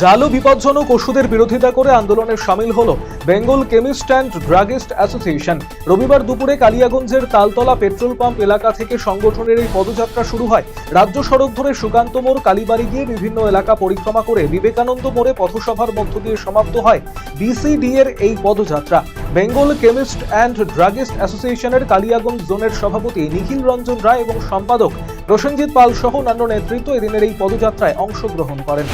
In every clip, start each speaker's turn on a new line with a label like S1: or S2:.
S1: জাল ও বিপজ্জনক ওষুধের বিরোধিতা করে আন্দোলনে সামিল হল Bengal chemist and druggist association. রবিবার দুপুরে কালিয়াগঞ্জের তালতলা পেট্রোল পাম্প এলাকা থেকে সংগঠনের এই পদযাত্রা শুরু হয়। রাজ্য সড়ক ধরে সুকান্ত মোড়, কালীবাড়ি গিয়ে বিভিন্ন এলাকা পরিক্রমা করে বিবেকানন্দ মোড়ে পথসভার মধ্য দিয়ে সমাপ্ত হয় বিসিডি এর এই পদযাত্রা। বেঙ্গল কেমিস্ট অ্যান্ড ড্রাগিস্ট অ্যাসোসিয়েশনের কালিয়াগঞ্জ জোনের সভাপতি নিখিল রঞ্জন রায় এবং সম্পাদক প্রসেনজিৎ পাল সহ অন্যান্য নেতৃত্ব এদিনের এই পদযাত্রায় অংশগ্রহণ করেন।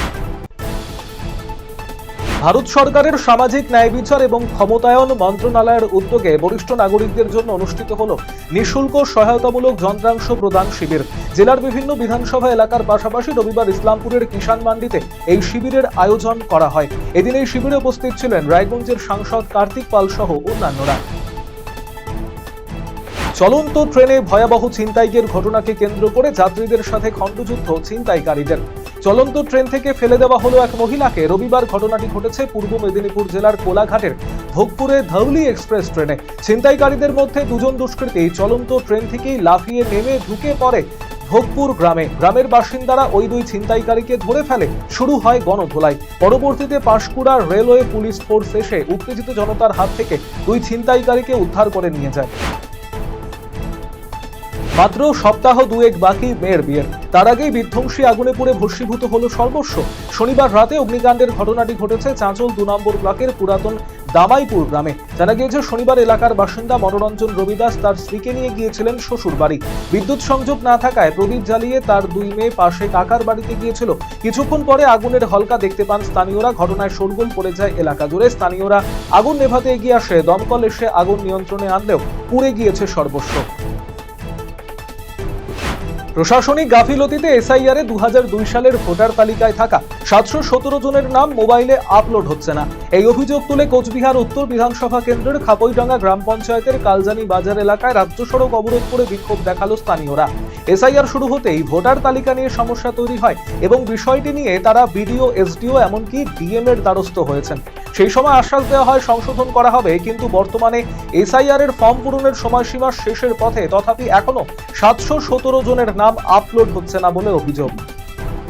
S1: ভারত সরকারের সামাজিক ন্যায় বিচার এবং ক্ষমতায়ন মন্ত্রণালয়ের উদ্যোগে বরিষ্ঠ নাগরিকদের জন্য অনুষ্ঠিত হল নিঃশুল্ক সহায়তামূলক যন্ত্রাংশ প্রদান শিবির। জেলার বিভিন্ন বিধানসভা এলাকার পাশাপাশি রবিবার ইসলামপুরের কিষাণ মান্ডিতে এই শিবিরের আয়োজন করা হয়। এদিন এই শিবিরে উপস্থিত ছিলেন রায়গঞ্জের সাংসদ কার্তিক পাল সহ অন্যান্যরা। চলন্ত ট্রেনে ভয়াবহ ছিনতাইয়ের ঘটনাকে কেন্দ্র করে যাত্রীদের সাথে খণ্ডযুদ্ধ ছিনতাইকারীদের। চলন্ত ট্রেন থেকে ফেলে দেওয়া হলো এক মহিলাকে। রবিবার ঘটনাটি ঘটেছে পূর্ব মেদিনীপুর জেলার কোলাঘাটের ভোগপুরে ধৌলি এক্সপ্রেস ট্রেনে। ছিনতাইকারীদের মধ্যে দুজন দুষ্কৃতী চলন্ত ট্রেন থেকেই লাফিয়ে নেমে ঢুকে পড়ে ভোগপুর গ্রামে। গ্রামের বাসিন্দারা ওই দুই ছিনতাইকারীকে ধরে ফেলে। শুরু হয় গণধোলাই। পরবর্তীতে পাঁশকুড়া রেলওয়ে পুলিশ ফোর্স এসে উত্তেজিত জনতার হাত থেকে দুই ছিনতাইকারীকে উদ্ধার করে নিয়ে যায়। মাত্র সপ্তাহ দুয়েক বাকি মেয়ের বিয়ের তার আগেই বিধ্বংসী আগুনে পুড়ে ভস্মীভূত হলো সর্বস্ব। শনিবার রাতে অগ্নিকাণ্ডের ঘটনাটি ঘটেছে চাঁচল দু নম্বর ব্লকের পুরাতন দামাইপুর গ্রামে। জানা গিয়েছে, শনিবার এলাকার বাসিন্দা মনোরঞ্জন রবিদাস তার স্ত্রীকে নিয়ে গিয়েছিলেন শ্বশুর বাড়ি বিদ্যুৎ সংযোগ না থাকায় প্রদীপ জ্বালিয়ে তার দুই মেয়ে পাশে কাকার বাড়িতে গিয়েছিল। কিছুক্ষণ পরে আগুনের হলকা দেখতে পান স্থানীয়রা। ঘটনায় শোরগোল পড়ে যায় এলাকা জুড়ে। স্থানীয়রা আগুন নেভাতে এগিয়ে আসে। দমকল এসে আগুন নিয়ন্ত্রণে আনলেও পুড়ে গিয়েছে সর্বস্ব। প্রশাসনিক গাফিলতিতে এসআইআর দু সালের ভোটার তালিকায় থাকা সাতশো সতেরো জনের নাম মোবাইলে আপলোড হচ্ছে না। এই অভিযোগ তুলে কোচবিহার উত্তর বিধানসভা কেন্দ্রের খাপইডাঙ্গা গ্রাম পঞ্চায়েতের কালজানি বাজার এলাকায় রাজ্য সড়ক অবরোধ করে বিক্ষোভ দেখাল স্থানীয়রা। এসআইআর শুরু হতেই ভোটার তালিকা নিয়ে সমস্যা তৈরি হয় এবং বিষয়টি নিয়ে তারা বিডিও, এসডিও, এমনকি ডিএম এর দ্বারস্থ হয়েছেন। সেই সময় আশ্বাস দেওয়া হয়, সংশোধন করা হবে, কিন্তু বর্তমানে এসআইআর এর ফর্ম পূরণের সময়সীমা শেষের পথে, তথাপি এখনও সাতশো সতেরো জনের নাম আপলোড হচ্ছে না বলে অভিযোগ।